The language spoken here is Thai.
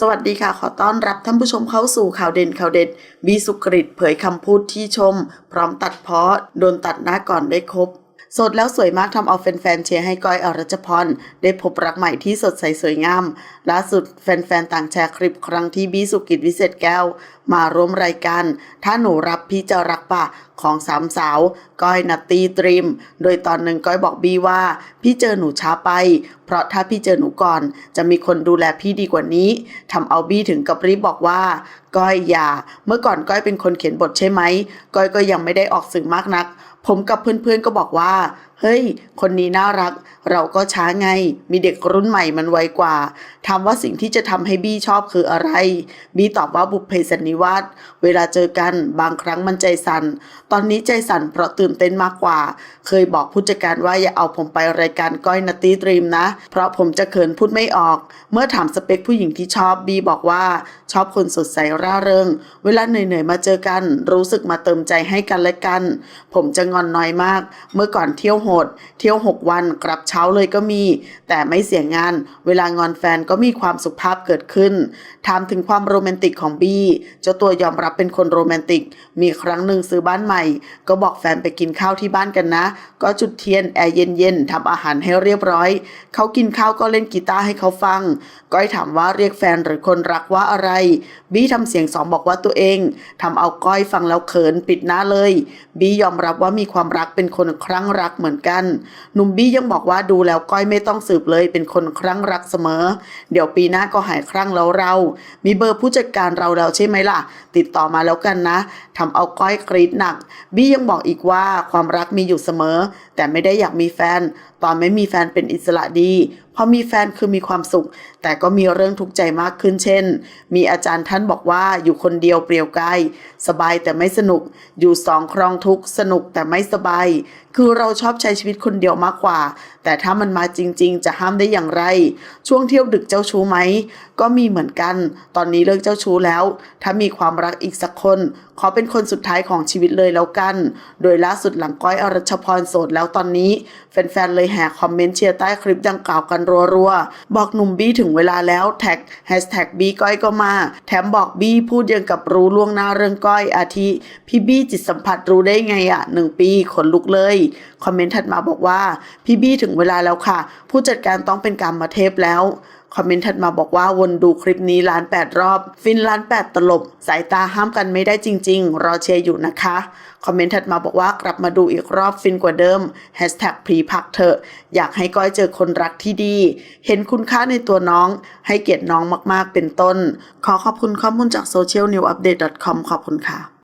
สวัสดีค่ะ ขอต้อนรับท่านผู้ชมเข้าสู่ข่าวเด่นข่าวเด็ดบีสุกริตเผยคำพูดที่ชม พร้อมตัดเพาะโดนตัดหน้าก่อนได้ครบสดแล้วสวยมากทำเอาแฟนๆเชียร์ให้ก้อยอรัชพรได้พบรักใหม่ที่สดใสสวยงามล่าสุดแฟนๆต่างแชร์คลิปครั้งที่บีสุกิจวิเศษแก้ว มาร่วมรายการ ถ้าหนูรับพี่จะรักปะของสามสาว ก้อยนัตตีตรีม โดยตอนหนึ่งก้อยบอกบีว่า พี่เจอหนูช้าไปเพราะถ้าพี่เจอหนูก่อน จะมีคนดูแลพี่ดีกว่านี้ทำเอาบี้ถึงกับรีบบอกว่า ก้อยอย่า เมื่อก่อนก้อยเป็นคนเขียนบทใช่ไหม ก้อยก็ยังไม่ได้ออกสื่อมากนัก ผมกับเพื่อนๆก็บอกว่า เฮ้ย คนนี้น่ารัก เราก็ช้าไง มีเด็กรุ่นใหม่มันไวกว่า ถามว่าสิ่งที่จะทำให้บี้ชอบคืออะไร บี้ตอบว่าบุพเพสันนิวาสเวลาเจอกันบางครั้งมันใจสั่น ตอนนี้ใจสั่นเพราะตื่นเต้นมากกว่า เคยบอกผู้จัดการว่าอย่าเอาผมไปรายการก้อยนัตตี้ดรีมนะเพราะผมจะเขินพูดไม่ออก เมื่อถามสเปคผู้หญิงที่ชอบบีบอกว่า ชอบคนสดใสร่าเริง เวลาเหนื่อยๆมาเจอกัน รู้สึกมาเติมใจให้กันและกัน ผมจะงอนน้อยมาก เมื่อก่อนเที่ยวโหด เที่ยว 6 วันกลับเช้าเลยก็มี แต่ไม่เสียงาน เวลางอนแฟนก็มีความสุขภาพเกิดขึ้น ถามถึงความโรแมนติกของบีเจ้าตัวยอมรับเป็นคนโรแมนติก มีครั้งหนึ่งซื้อบ้านใหม่ ก็บอกแฟนไปกินข้าวที่บ้านกันนะ ก็จุดเทียนแอร์เย็นๆทำอาหารให้เรียบร้อย เขากินข้าวก็เล่นกีตาร์ให้เขาฟัง ก้อยถามว่าเรียกแฟนหรือคนรักว่าอะไร บี้ทำเสียงสองบอกว่าตัวเองทำเอาก้อยฟังแล้วเขินปิดหน้าเลย บี้ยอมรับว่ามีความรักเป็นคนครั้งรักเหมือนกัน หนุ่มบี้ยังบอกว่าดูแล้วก้อยไม่ต้องสืบเลยเป็นคนครั้งรักเสมอ เดี๋ยวปีหน้าก็หายครั้งแล้วเรา มีเบอร์ผู้จัดการเราแล้วใช่ไหมล่ะ ติดต่อมาแล้วกันนะทำเอาก้อยกรีดหนัก บี้ยังบอกอีกว่าความรักมีอยู่เสมอ แต่ไม่ได้อยากมีแฟน ตอนไม่มีแฟนเป็นอิสระดีพอมีแฟนคือมีความสุข แต่ก็มีเรื่องทุกข์ใจมากขึ้นเช่น มีอาจารย์ท่านบอกว่าอยู่คนเดียวเปลี่ยวกายสบายแต่ไม่สนุก อยู่สองครองทุกข์สนุกแต่ไม่สบาย คือเราชอบใช้ชีวิตคนเดียวมากกว่า แต่ถ้ามันมาจริง ๆ จะห้ามได้อย่างไร ช่วงเที่ยวดึกเจ้าชู้ไหม ก็มีเหมือนกัน ตอนนี้เลิกเจ้าชู้แล้ว ถ้ามีความรักอีกสักคน ขอเป็นคนสุดท้ายของชีวิตเลยแล้วกัน โดยล่าสุดหลังก้อยอรชพรโสดแล้วตอนนี้แฟนๆเลยแห่คอมเมนต์เชียร์ใต้คลิปดังกล่าวกันรัวๆ บอกหนุ่มบี้ถึงเวลาแล้วแท็กแฮชแท็กบี้ก้อยก็มา แถมบอกบี้พูดยังกับรู้ล่วงหน้าเรื่องก้อยอาทิ พี่บี้จิตสัมผัสรู้ได้ไงอะหนึ่งปีขนลุกเลย คอมเมนต์ถัดมาบอกว่า พี่บี้ถึงเวลาแล้วค่ะ ผู้จัดการต้องเป็นกรรมาเทพแล้วคอมเมนต์ถัดมาบอกว่าวนดูคลิปนี้ล้านแปดรอบ ฟินล้านแปดตลบ สายตาห้ามกันไม่ได้จริง ๆ รอเชียร์อยู่นะคะ คอมเมนต์ถัดมาบอกว่ากลับมาดูอีกรอบฟินกว่าเดิมแฮชแท็กพรีพักเถอะ อยากให้ก้อยเจอคนรักที่ดี เห็นคุณค่าในตัวน้อง ให้เกียรติน้องมากๆเป็นต้น ขอขอบคุณข้อมูลจาก socialnewupdate.com ขอบคุณค่ะ